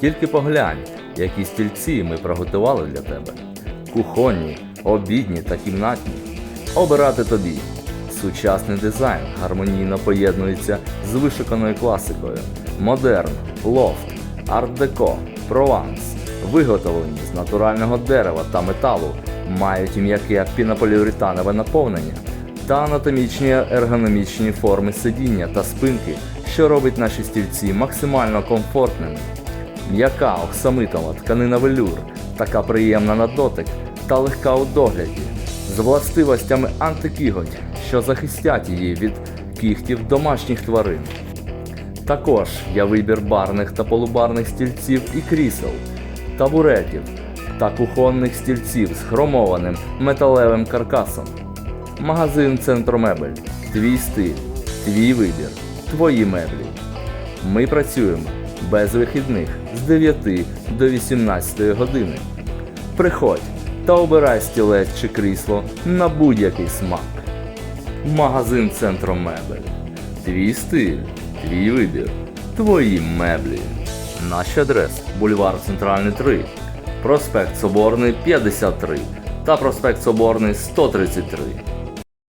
Тільки поглянь, які стільці ми приготували для тебе. Кухонні, обідні та кімнатні. Обирати тобі. Сучасний дизайн гармонійно поєднується з вишуканою класикою. Модерн, лофт, арт-деко, прованс, виготовлені з натурального дерева та металу, мають м'яке пінополіуретанове наповнення та анатомічні ергономічні форми сидіння та спинки, що робить наші стільці максимально комфортними. М'яка оксамитова тканина велюр, така приємна на дотик та легка у догляді, з властивостями антикіготь, що захистять її від кігтів домашніх тварин. Також є вибір барних та полубарних стільців і крісел, табуретів та кухонних стільців з хромованим металевим каркасом. Магазин Центромебель. Твій стиль, твій вибір, твої меблі. Ми працюємо без вихідних з 9 до 18 години. Приходь та обирай стілець чи крісло на будь-який смак. Магазин Центромебель. Твій стиль, твій вибір, твої меблі. Наш адрес бульвар Центральний 3, проспект Соборний 53 та проспект Соборний 133.